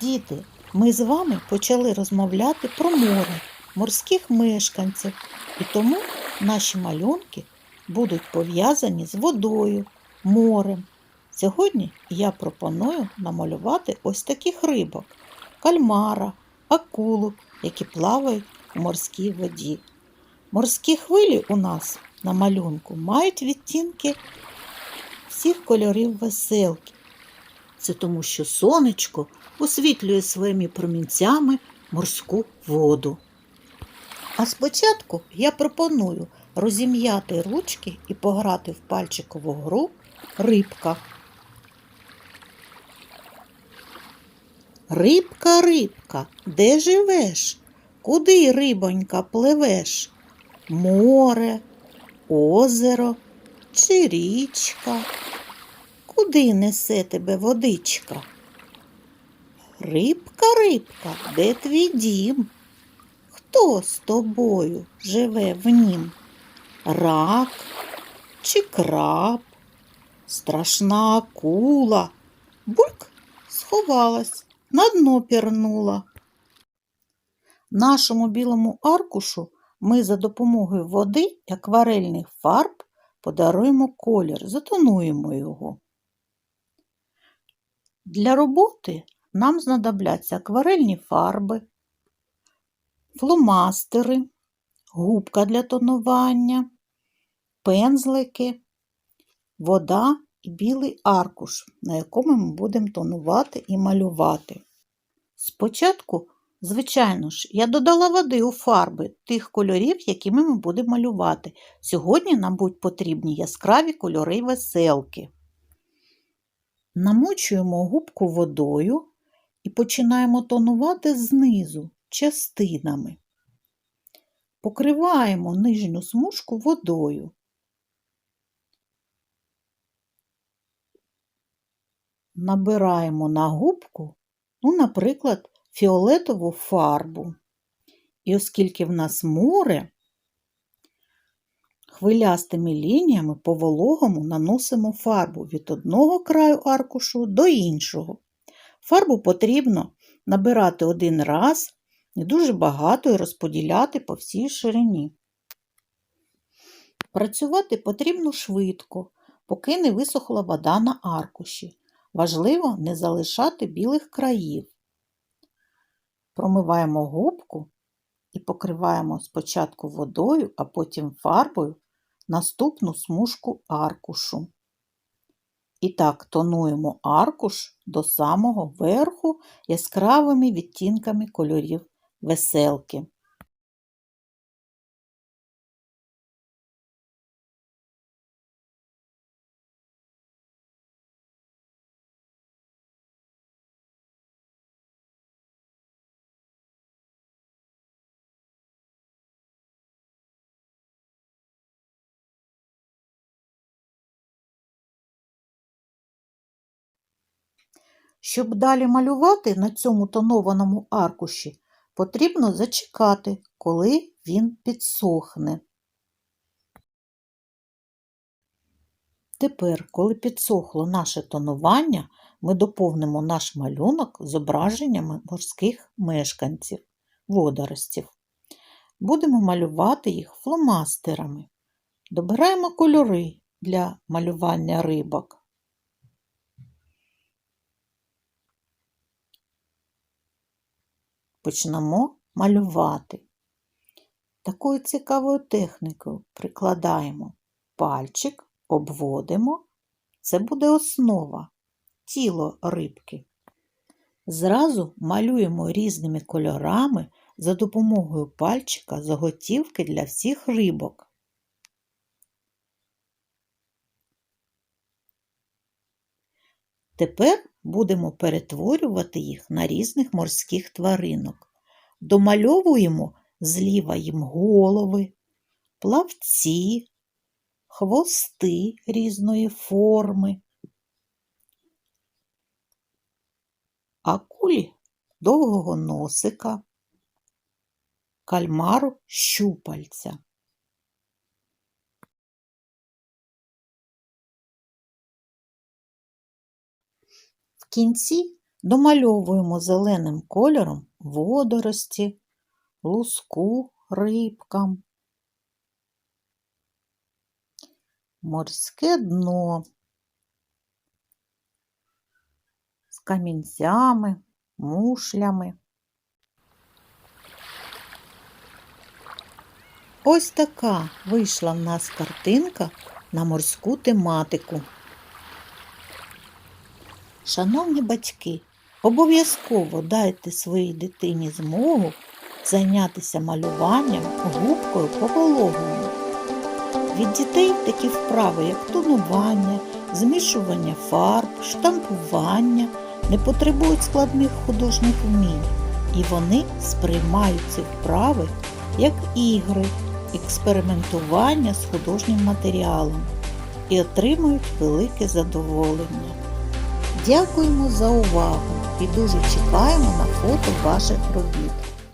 Діти, ми з вами почали розмовляти про море, морських мешканців, і тому наші малюнки будуть пов'язані з водою, морем. Сьогодні я пропоную намалювати ось таких рибок: кальмара, акулу, які плавають у морській воді. Морські хвилі у нас на малюнку мають відтінки всіх кольорів веселки. Це тому, що сонечко освітлює своїми промінцями морську воду. А спочатку я пропоную розім'яти ручки і пограти в пальчикову гру рибка. Рибка, рибка, де живеш? Куди, рибонька, пливеш? Море, озеро чи річка? Куди несе тебе водичка? Рибка, рибка, де твій дім? Хто з тобою живе в нім? Рак чи краб? Страшна акула. Бульк сховалась, на дно пірнула. Нашому білому аркушу ми за допомогою води і акварельних фарб подаруємо колір, затонуємо його. Для роботи нам знадобляться акварельні фарби, фломастери, губка для тонування, пензлики, вода і білий аркуш, на якому ми будемо тонувати і малювати. Спочатку, звичайно ж, я додала води у фарби тих кольорів, якими ми будемо малювати. Сьогодні нам будуть потрібні яскраві кольори веселки. Намочуємо губку водою і починаємо тонувати знизу частинами. Покриваємо нижню смужку водою. Набираємо на губку, ну, наприклад, фіолетову фарбу. І оскільки в нас море, хвилястими лініями по вологому наносимо фарбу від одного краю аркушу до іншого. Фарбу потрібно набирати один раз, не дуже багато і розподіляти по всій ширині. Працювати потрібно швидко, поки не висохла вода на аркуші. Важливо не залишати білих країв. Промиваємо губку і покриваємо спочатку водою, а потім фарбою наступну смужку аркушу. І так тонуємо аркуш до самого верху яскравими відтінками кольорів веселки. Щоб далі малювати на цьому тонованому аркуші, потрібно зачекати, коли він підсохне. Тепер, коли підсохло наше тонування, ми доповнимо наш малюнок зображеннями морських мешканців, водоростів. Будемо малювати їх фломастерами. Добираємо кольори для малювання рибок. Почнемо малювати. Такою цікавою технікою прикладаємо пальчик, обводимо, це буде основа, тіло рибки. Зразу малюємо різними кольорами за допомогою пальчика заготівки для всіх рибок. Тепер будемо перетворювати їх на різних морських тваринок. Домальовуємо зліва їм голови, плавці, хвости різної форми, акулі довгого носика, кальмару щупальця. В кінці домальовуємо зеленим кольором водорості, луску рибкам, морське дно з камінцями, мушлями. Ось така вийшла в нас картинка на морську тематику. Шановні батьки, обов'язково дайте своїй дитині змогу зайнятися малюванням губкою по вологому. Від дітей такі вправи, як тонування, змішування фарб, штампування не потребують складних художніх вмінь, і вони сприймають ці вправи як ігри, експериментування з художнім матеріалом і отримують велике задоволення. Дякуємо за увагу і дуже чекаємо на фото ваших робіт.